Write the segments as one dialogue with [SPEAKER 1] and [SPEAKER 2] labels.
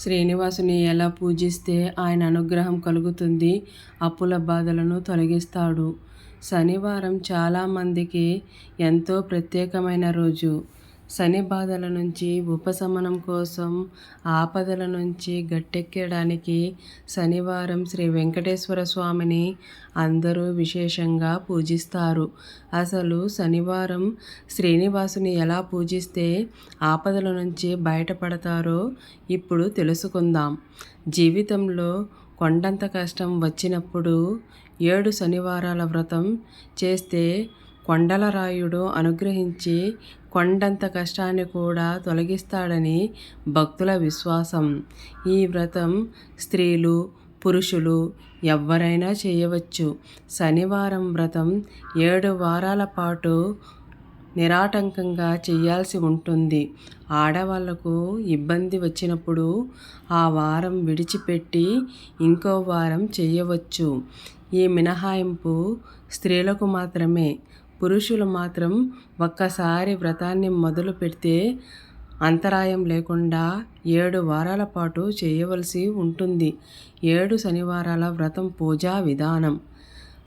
[SPEAKER 1] శ్రీనివాసుని ఎలా పూజిస్తే ఆయన అనుగ్రహం కలుగుతుంది అప్పుల బాధలను తొలగిస్తాడు. శనివారం చాలామందికి ఎంతో ప్రత్యేకమైన రోజు. శని బాధల నుంచి ఉపశమనం కోసం ఆపదల నుంచి గట్టెక్కడానికి శనివారం శ్రీ వెంకటేశ్వర స్వామిని అందరూ విశేషంగా పూజిస్తారు. అసలు శనివారం శ్రీనివాసుని ఎలా పూజిస్తే ఆపదల నుంచి బయటపడతారో ఇప్పుడు తెలుసుకుందాం. జీవితంలో కొండంత కష్టం వచ్చినప్పుడు ఏడు శనివారాల వ్రతం చేస్తే కొండలరాయుడు అనుగ్రహించి కొండంత కష్టాన్ని కూడా తొలగిస్తాడని భక్తుల విశ్వాసం. ఈ వ్రతం స్త్రీలు పురుషులు ఎవరైనా చేయవచ్చు. శనివారం వ్రతం ఏడు వారాల పాటు నిరాటంకంగా చేయాల్సి ఉంటుంది. ఆడవాళ్ళకు ఇబ్బంది వచ్చినప్పుడు ఆ వారం విడిచిపెట్టి ఇంకో వారం చేయవచ్చు. ఈ మినహాయింపు స్త్రీలకు మాత్రమే. పురుషులు మాత్రం ఒక్కసారి వ్రతాన్ని మొదలు పెడితే అంతరాయం లేకుండా ఏడు వారాల పాటు చేయవలసి ఉంటుంది. ఏడు శనివారాల వ్రతం పూజా విధానం.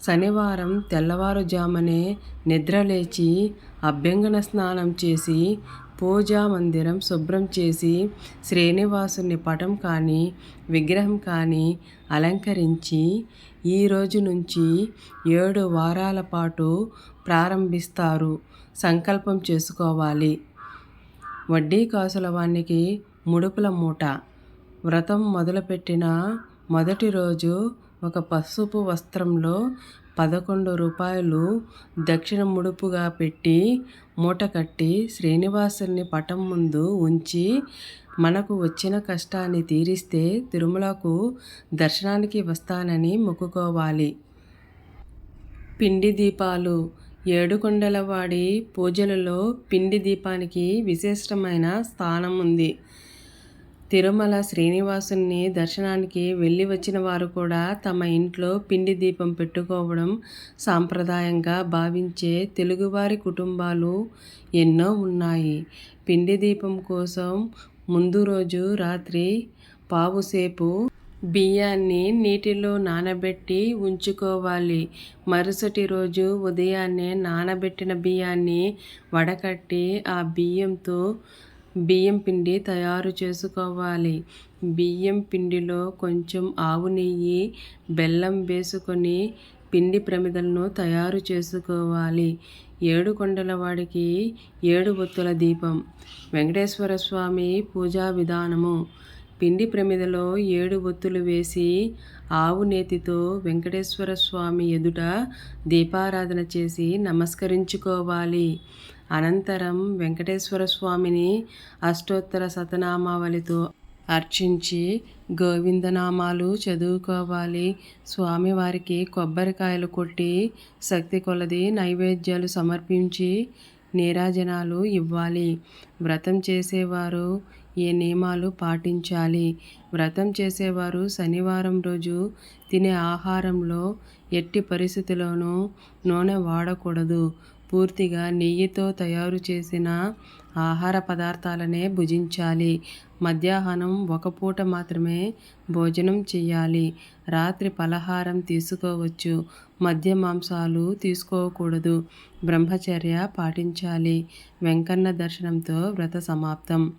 [SPEAKER 1] శనివారం తెల్లవారుజామునే నిద్రలేచి అభ్యంగన స్నానం చేసి పూజా మందిరం శుభ్రం చేసి శ్రీనివాసుని పటం కానీ విగ్రహం కానీ అలంకరించి ఈ రోజు నుంచి ఏడు వారాల పాటు ప్రారంభిస్తారు. సంకల్పం చేసుకోవాలి. వడ్డీ కాసుల వానికి ముడుపుల మూట. వ్రతం మొదలుపెట్టిన మొదటి రోజు ఒక పసుపు వస్త్రంలో పదకొండు రూపాయలు దక్షిణ ముడుపుగా పెట్టి మూట కట్టి శ్రీనివాసుని పటం ముందు ఉంచి మనకు వచ్చిన కష్టాన్ని తీరిస్తే తిరుమలకు దర్శనానికి వస్తానని మొక్కుకోవాలి. పిండి దీపాలు. ఏడుకొండలవాడి పూజలలో పిండి దీపానికి విశిష్టమైన స్థానం ఉంది తిరుమల శ్రీనివాసుని దర్శనానికి వెళ్ళి వచ్చిన వారు కూడా తమ ఇంట్లో పిండి దీపం పెట్టుకోవడం సాంప్రదాయంగా భావించే తెలుగువారి కుటుంబాలు ఎన్నో ఉన్నాయి. పిండి దీపం కోసం ముందు రోజు రాత్రి పావుసేపు బియ్యాన్ని నీటిలో నానబెట్టి ఉంచుకోవాలి. మరుసటి రోజు ఉదయాన్నే నానబెట్టిన బియ్యాన్ని వడకట్టి ఆ బియ్యంతో బియ్యం పిండి తయారు చేసుకోవాలి. బియ్యం పిండిలో కొంచెం ఆవు నెయ్యి బెల్లం వేసుకొని పిండి ప్రమిదలను తయారు చేసుకోవాలి. ఏడు కొండల వాడికి ఏడు ఒత్తుల దీపం. వెంకటేశ్వర స్వామి పూజా విధానము. పిండి ప్రమిదలో ఏడు ఒత్తులు వేసి ఆవు నేతితో వెంకటేశ్వర స్వామి ఎదుట దీపారాధన చేసి నమస్కరించుకోవాలి. అనంతరం వెంకటేశ్వర స్వామిని అష్టోత్తర శతనామావళితో అర్చించి గోవిందనామాలు చదువుకోవాలి. స్వామివారికి కొబ్బరికాయలు కొట్టి శక్తి కొలది నైవేద్యాలు సమర్పించి నీరాజనాలు ఇవ్వాలి. వ్రతం చేసేవారు ఈ నియమాలు పాటించాలి? వ్రతం చేసేవారు శనివారం రోజు తినే ఆహారంలో ఎట్టి పరిస్థితిలోనూ నూనె వాడకూడదు. పూర్తిగా నెయ్యితో తయారు చేసిన ఆహార పదార్థాలనే భుజించాలి. మధ్యాహ్నం ఒక పూట మాత్రమే భోజనం చేయాలి రాత్రి పలహారం తీసుకోవచ్చు. మద్య మాంసాలు తీసుకోకూడదు. బ్రహ్మచర్య పాటించాలి. వెంకన్న దర్శనంతో వ్రత సమాప్తం.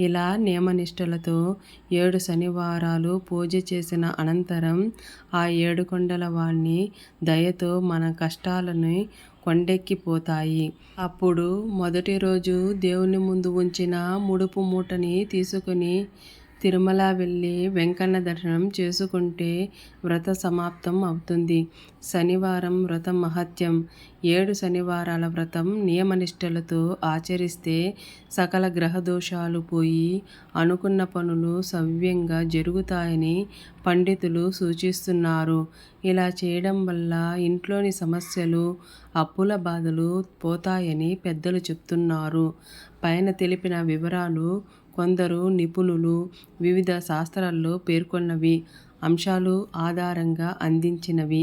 [SPEAKER 1] ఇలా నియమనిష్టలతో ఏడు శనివారాలు పూజ చేసిన అనంతరం ఆ ఏడు కొండల వాణ్ణి దయతో మన కష్టాలని కొండెక్కిపోతాయి. అప్పుడు మొదటి రోజు దేవుని ముందు ఉంచిన ముడుపు మూటని తీసుకుని తిరుమల వెళ్ళి వెంకన్న దర్శనం చేసుకుంటే వ్రత సమాప్తం అవుతుంది. శనివారం వ్రతం మహత్యం. ఏడు శనివారాల వ్రతం నియమనిష్టలతో ఆచరిస్తే సకల గ్రహ దోషాలు పోయి అనుకున్న పనులు సవ్యంగా జరుగుతాయని పండితులు సూచిస్తున్నారు. ఇలా చేయడం వల్ల ఇంట్లోని సమస్యలు అప్పుల బాధలు పోతాయని పెద్దలు చెప్తున్నారు. పైన తెలిపిన వివరాలు కొందరు నిపుణులు వివిధ శాస్త్రాల్లో పేర్కొన్నవి అంశాలు ఆధారంగా అందించినవి.